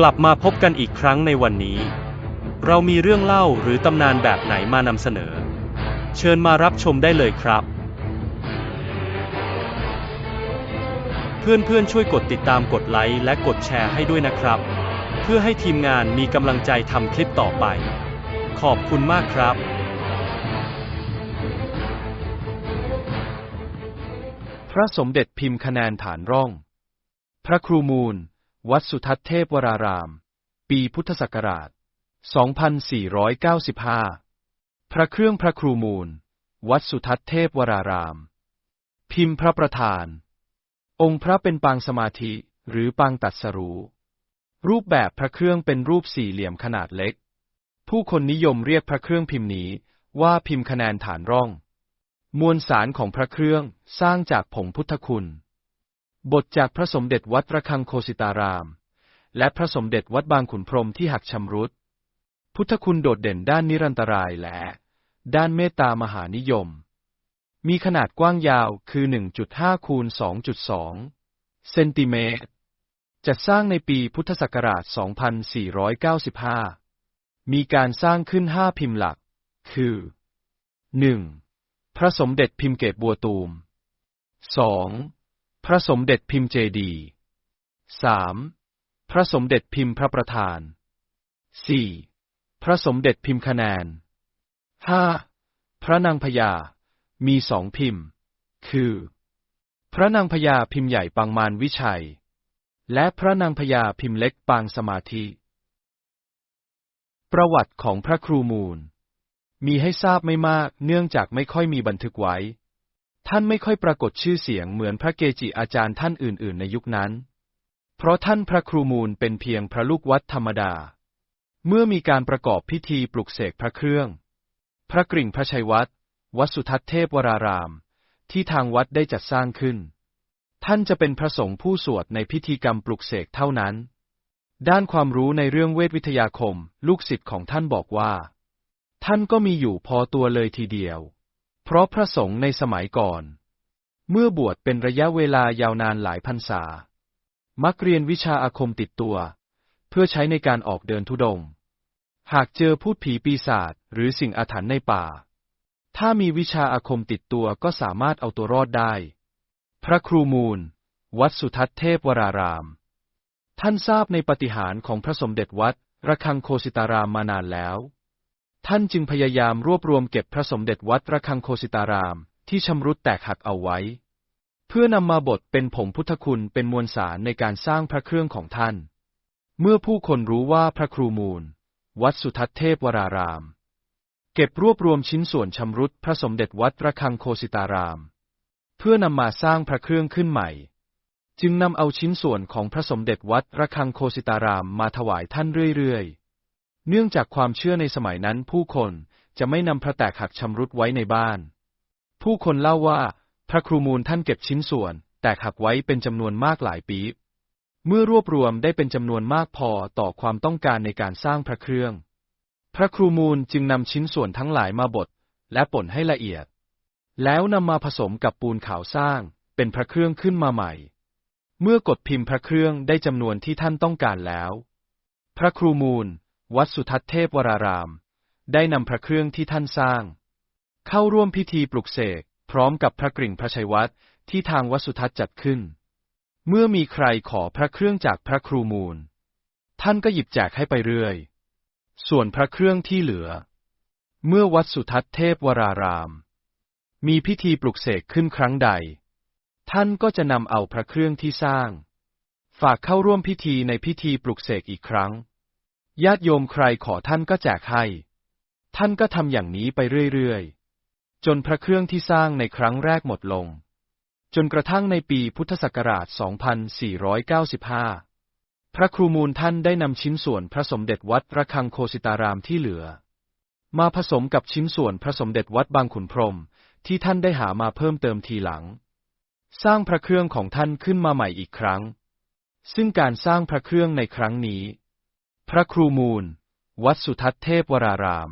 กลับมาพบกันอีกครั้งในวันนี้ เรามีเรื่องเล่าหรือตำนานแบบไหนมานำเสนอ เชิญมารับชมได้เลยครับ เพื่อนๆช่วยกดติดตามกดไลค์และกดแชร์ให้ด้วยนะครับ เพื่อให้ทีมงานมีกำลังใจทำคลิปต่อไป ขอบคุณมากครับพระสมเด็จพิมพ์คะแนนฐานร่อง พระครูมูล วัดสุทัศน์เทพวราราม ปีพุทธศักราช 2495 พระเครื่องพระครูมูล วัดสุทัศน์เทพวราราม พิมพ์พระประธาน องค์พระเป็นปางสมาธิหรือปางตัดสรู้ รูปแบบพระเครื่องเป็นรูปสี่เหลี่ยมขนาดเล็ก ผู้คนนิยมเรียกพระเครื่องพิมพ์นี้ว่าพิมพ์คะแนนฐานร่อง มวลสารของพระเครื่องสร้างจากผงพุทธคุณ บทจากพระสมเด็จวัดระฆังโคสิตาราม และพระสมเด็จวัดบางขุนพรหมที่หักชำรุด พุทธคุณโดดเด่นด้านนิรันตรายและ ด้านเมตตามหานิยม มีขนาดกว้างยาวคือ 1.5 คูณ 2.2 เซนติเมตร จัดสร้างในปีพุทธศักราช 2495 มีการสร้างขึ้น 5 พิมพ์หลัก คือ 1. พระสมเด็จพิมพ์เกตบัวตูม 2. พระสมเด็จพิมพ์เจดีย์ 3. พระสมเด็จพิมพ์พระประธาน 4. พระสมเด็จพิมพ์คะแนน 5. พระนางพญา มีสองพิมพ์ คือ พระนางพญาพิมพ์ใหญ่ปางมารวิชัย และพระนางพญาพิมพ์เล็กปางสมาธิ ประวัติของพระครูมูล มีให้ทราบไม่มากเนื่องจากไม่ค่อยมีบันทึกไว้ ท่านไม่ค่อยปรากฏชื่อเสียงเหมือนพระเกจิอาจารย์ท่านอื่น ๆ ในยุคนั้น เพราะท่านพระครูมูลเป็นเพียงพระลูกวัดธรรมดา เมื่อมีการประกอบพิธีปลุกเสกพระเครื่อง พระกริ่งพระชัยวัดวัดสุทัศน์เทพวราราม ที่ทางวัดได้จัดสร้างขึ้น ท่านจะเป็นพระสงฆ์ผู้สวดในพิธีกรรมปลุกเสกเท่านั้น ด้านความรู้ในเรื่องเวทวิทยาคม ลูกศิษย์ของท่านบอกว่า ท่านก็มีอยู่พอตัวเลยทีเดียว เพราะพระสงฆ์ในสมัยก่อน เมื่อบวชเป็นระยะเวลายาวนานหลายพรรษา มักเรียนวิชาอาคมติดตัว เพื่อใช้ในการออกเดินทุดงค์หากเจอพูดผีปีศาจหรือสิ่งอาถรรพ์ในป่า ถ้ามีวิชาอาคมติดตัวก็สามารถเอาตัวรอดได้ พระครูมูล วัดสุทัศน์เทพวราราม ท่านทราบในปฏิหารของพระสมเด็จวัดระฆังโคสิตารามมานานแล้ว ท่านจึงพยายามรวบรวมเก็บพระสมเด็จวัดระฆังโคสิตาราม ที่ชำรุดแตกหักเอาไว้ เพื่อนำมาบดเป็นผงพุทธคุณเป็นมวลสารในการสร้างพระเครื่องของท่าน เมื่อผู้คนรู้ว่าพระครูมูล วัดสุทัศเทพวราราม เก็บรวบรวมชิ้นส่วนชำรุดพระสมเด็จวัดระฆังโคสิตาราม เพื่อนำมาสร้างพระเครื่องขึ้นใหม่ จึงนำเอาชิ้นส่วนของพระสมเด็จวัดระฆังโคสิตารามมาถวายท่านเรื่อยๆ เนื่องจากความเชื่อในสมัยนั้นผู้คนจะไม่นำพระแตกหักชำรุดไว้ในบ้าน ผู้คนเล่าว่า พระครูมูลท่านเก็บชิ้นส่วน แตกหักไว้เป็นจำนวนมากหลายปีเมื่อรวบรวมได้เป็นจำนวนมากพอต่อความต้องการในการสร้างพระเครื่อง พระครูมูลจึงนำชิ้นส่วนทั้งหลายมาบดและป่นให้ละเอียด แล้วนำมาผสมกับปูนขาวสร้าง เป็นพระเครื่องขึ้นมาใหม่ เมื่อกดพิมพ์พระเครื่องได้จำนวนที่ท่านต้องการแล้ว พระครูมูล วัดสุทัศน์เทพวราราม ได้นำพระเครื่องที่ท่านสร้าง เข้าร่วมพิธีปลุกเสกพร้อมกับพระกริ่งพระชัยวัดที่ทางวัดสุทัศน์จัดขึ้น เมื่อมีใครขอพระเครื่องจากพระครูมูล ท่านก็หยิบแจกให้ไปเรื่อย ส่วนพระเครื่องที่เหลือ เมื่อวัดสุทัศน์เทพวราราม มีพิธีปลุกเสกขึ้นครั้งใด ท่านก็จะนำเอาพระเครื่องที่สร้าง ฝากเข้าร่วมพิธีในพิธีปลุกเสกอีกครั้ง ญาติโยมใครขอท่านก็แจกให้ ท่านก็ทำอย่างนี้ไปเรื่อยๆ จนพระเครื่องที่สร้างในครั้งแรกหมดลง จนกระทั่งในปีพุทธศักราช 2495 พระครูมูลท่านได้นำชิ้นส่วนพระสมเด็จวัดระฆังโคสิตารามที่เหลือ มาผสมกับชิ้นส่วนพระสมเด็จวัดบางขุนพรมที่ท่านได้หามาเพิ่มเติมทีหลัง สร้างพระเครื่องของท่านขึ้นมาใหม่อีกครั้ง ซึ่งการสร้างพระเครื่องในครั้งนี้ พระครูมูล วัดสุทัศน์เทพวราราม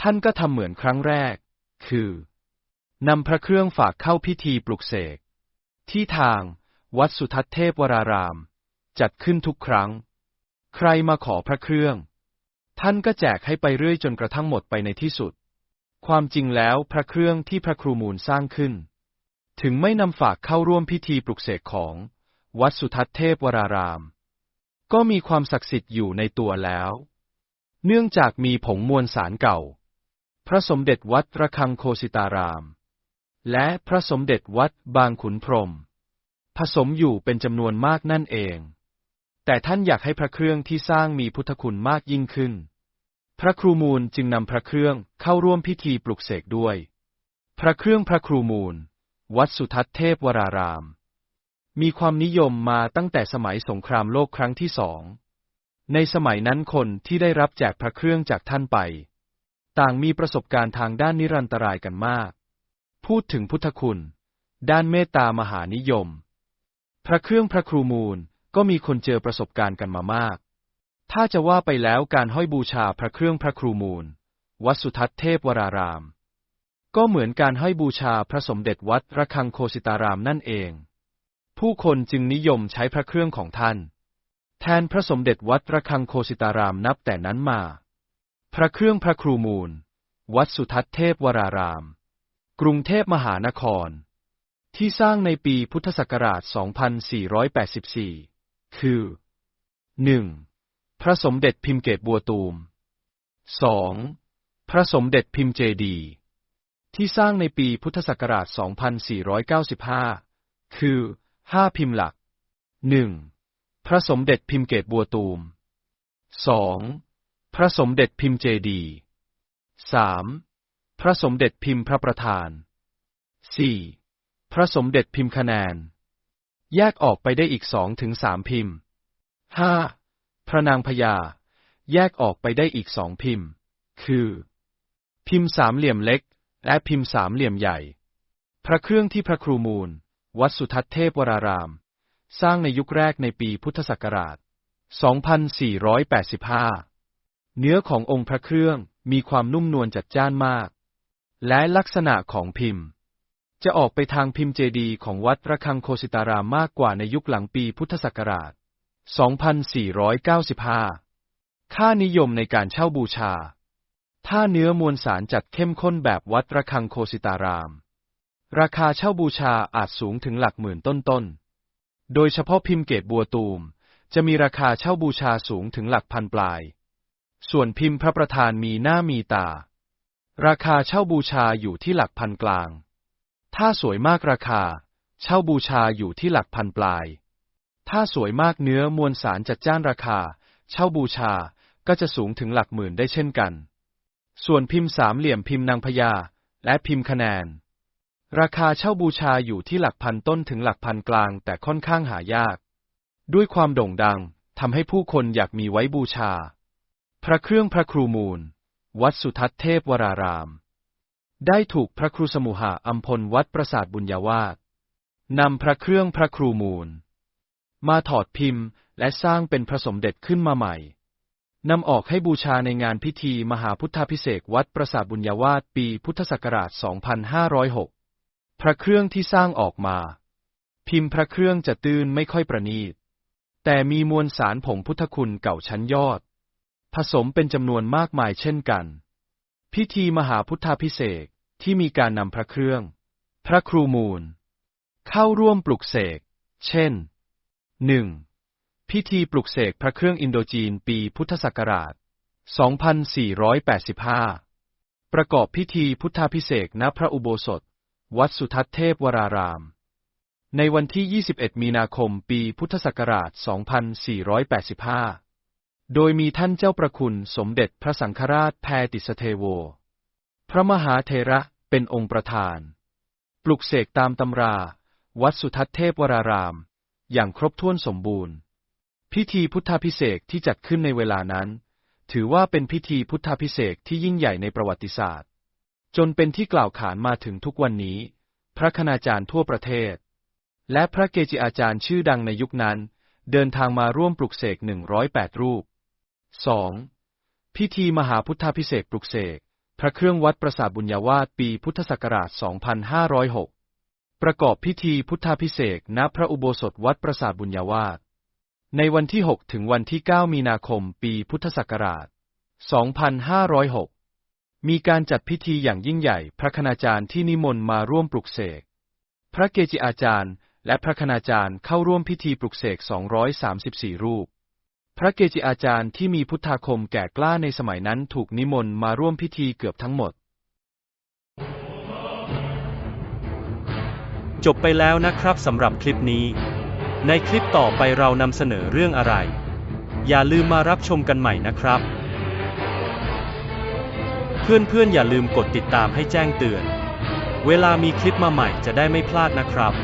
ท่านก็ทำเหมือนครั้งแรก คือนำพระเครื่องฝากเข้าพิธีปลุกเสก ที่ทางวัดสุทัศน์เทพวราราม จัดขึ้นทุกครั้ง ใครมาขอพระเครื่อง ท่านก็แจกให้ไปเรื่อยจนกระทั่งหมดไปในที่สุด ความจริงแล้วพระเครื่องที่พระครูมูลสร้างขึ้น ถึงไม่นำฝากเข้าร่วมพิธีปลุกเสกของ วัดสุทัศน์เทพวราราม ก็มีความศักดิ์สิทธิ์อยู่ในตัวแล้ว เนื่องจากมีผงมวลสารเก่า พระสมเด็จวัดระฆังโคสิตาราม และพระสมเด็จวัดบางขุนพรม ผสมอยู่เป็นจำนวนมากนั่นเอง แต่ท่านอยากให้พระเครื่องที่สร้างมีพุทธคุณมากยิ่งขึ้น พระครูมูลจึงนำพระเครื่องเข้าร่วมพิธีปลุกเสกด้วย พระเครื่องพระครูมูล วัดสุทัศน์เทพวราราม มีความนิยมมาตั้งแต่สมัยสงครามโลกครั้งที่สอง ในสมัยนั้นคนที่ได้รับแจกพระเครื่องจากท่านไป ต่างมีประสบการณ์ทางด้านนิรันตรายกันมาก พูดถึงพุทธคุณ ด้านเมตตามหานิยม พระเครื่องพระครูมูลก็มีคนเจอประสบการณ์กันมามาก ถ้าจะว่าไปแล้วการห้อยบูชาพระเครื่องพระครูมูล วัดสุทัศน์เทพวราราม ก็เหมือนการห้อยบูชาพระสมเด็จวัดระฆังโคสิตารามนั่นเอง ผู้คนจึงนิยมใช้พระเครื่องของท่าน แทนพระสมเด็จวัดระฆังโคสิตารามนับแต่นั้นมา พระเครื่องพระครูมูล วัดสุทัศน์เทพวราราม กรุงเทพมหานคร ที่สร้างในปีพุทธศักราช 2484 คือ 1. พระสมเด็จพิมพ์เกตบัวตูม 2. พระสมเด็จพิมพ์เจดี ที่สร้างในปีพุทธศักราช 2495 คือ 5พิมพ์หลัก 1. พระสมเด็จพิมพ์เกตบัวตูม 2. พระสมเด็จพิมพ์เจดีย์ 3. พระสมเด็จพิมพ์พระประธาน 4. พระสมเด็จพิมพ์คะแนน แยกออกไปได้อีกสองถึงสามพิมพ์ห้าพระนางพญา แยกออกไปได้อีกสองพิมพ์ คือ พิมพ์สามเหลี่ยมเล็ก และพิมพ์สามเหลี่ยมใหญ่ พระเครื่องที่พระครูมูล วัดสุทัศน์เทพวราราม สร้างในยุคแรกในปีพุทธศักราช 2485 เนื้อขององค์พระเครื่องมีความนุ่มนวลจัดจ้านมาก และลักษณะของพิมพ์ จะออกไปทางพิมพ์เจดีของวัดระฆังโคสิตารามมากกว่าในยุคหลังปีพุทธศักราช 2495 ค่านิยมในการเช่าบูชา ถ้าเนื้อมวลสารจัดเข้มข้นแบบวัดระฆังโคสิตาราม ราคาเช่าบูชาอาจสูงถึงหลักหมื่นต้นๆ โดยเฉพาะพิมพ์เกตบัวตูม จะมีราคาเช่าบูชาสูงถึงหลักพันปลาย ส่วนพิมพ์พระประธานมีหน้ามีตา ราคาเช่าบูชาอยู่ที่หลักพันกลาง ถ้าสวยมากราคา เช่าบูชาอยู่ที่หลักพันปลาย ถ้าสวยมากเนื้อมวลสารจัดจ้านราคา เช่าบูชาก็จะสูงถึงหลักหมื่นได้เช่นกัน ส่วนพิมพ์สามเหลี่ยมพิมพ์นางพญาและพิมพ์คะแนน ราคาเช่าบูชาอยู่ที่หลักพันต้นถึงหลักพันกลาง แต่ค่อนข้างหายาก ด้วยความโด่งดังทำให้ผู้คนอยากมีไว้บูชา พระเครื่องพระครูมูล วัดสุทัศน์เทพวราราม ได้ถูกพระครูสมุหะอัมพลวัดประสาทบุญญาวาสนำพระเครื่องพระครูมูล มาถอดพิมพ์และสร้างเป็นพระสมเด็จขึ้นมาใหม่นำออกให้บูชาในงานพิธีมหาพุทธพิเศษกวัดประสาทบุญญาวาสปีพุทธศักราช 2506 พระเครื่องที่สร้างออกมา พิมพ์พระเครื่องจะตื้นไม่ค่อยประณีต แต่มีมวลสารผงพุทธคุณเก่าชั้นยอด ผสมเป็นจำนวนมากมายเช่นกัน พิธีมหาพุทธาพิเศษที่มีการนำพระเครื่อง พระครูมูล เข้าร่วมปลุกเสก เช่น 1. พิธีปลุกเสกพระเครื่องอินโดจีนปีพุทธศักราช 2485 ประกอบพิธีพุทธาพิเศษณพระอุโบสถ วัดสุทัศน์เทพวราราม ในวันที่ 21 มีนาคม ปีพุทธศักราช 2485 โดยมีท่านเจ้าประคุณสมเด็จพระสังฆราชแพติสเทโว พระมหาเทระเป็นองค์ประธาน ปลุกเสกตามตำรา วัดสุทัศน์เทพวราราม อย่างครบถ้วนสมบูรณ์ พิธีพุทธาพิเศษที่จัดขึ้นในเวลานั้น ถือว่าเป็นพิธีพุทธาพิเศษที่ยิ่งใหญ่ในประวัติศาสตร์ จนเป็นที่กล่าวขานมาถึงทุกวันนี้ พระคณาจารย์ทั่วประเทศ และพระเกจิอาจารย์ชื่อดังในยุคนั้น เดินทางมาร่วมปลุกเสก 108 รูป 2. พิธีมหาพุทธาพิเศษปลุกเสก พระเครื่องวัดประสาทบุญญาวาสปีพุทธศักราช 2506 ประกอบพิธีพุทธาพิเศษณพระอุโบสถวัดประสาทบุญญาวาสในวันที่ 6 ถึงวันที่ 9 มีนาคม ปีพุทธศักราช 2506 มีการจัดพิธีอย่างยิ่งใหญ่ พระคณาจารย์ที่นิมนต์มาร่วมปลุกเสก พระเกจิอาจารย์ และพระคณาจารย์เข้าร่วมพิธีปลุกเสก 234 รูป พระเกจิอาจารย์ที่มีพุทธาคมแก่กล้าในสมัยนั้นถูกนิมนต์มาร่วมพิธีเกือบทั้งหมด จบไปแล้วนะครับสำหรับคลิปนี้ ในคลิปต่อไปเรานำเสนอเรื่องอะไร อย่าลืมมารับชมกันใหม่นะครับ เพื่อนๆอย่าลืมกดติดตามให้แจ้งเตือน เวลามีคลิปมาใหม่จะได้ไม่พลาดนะครับ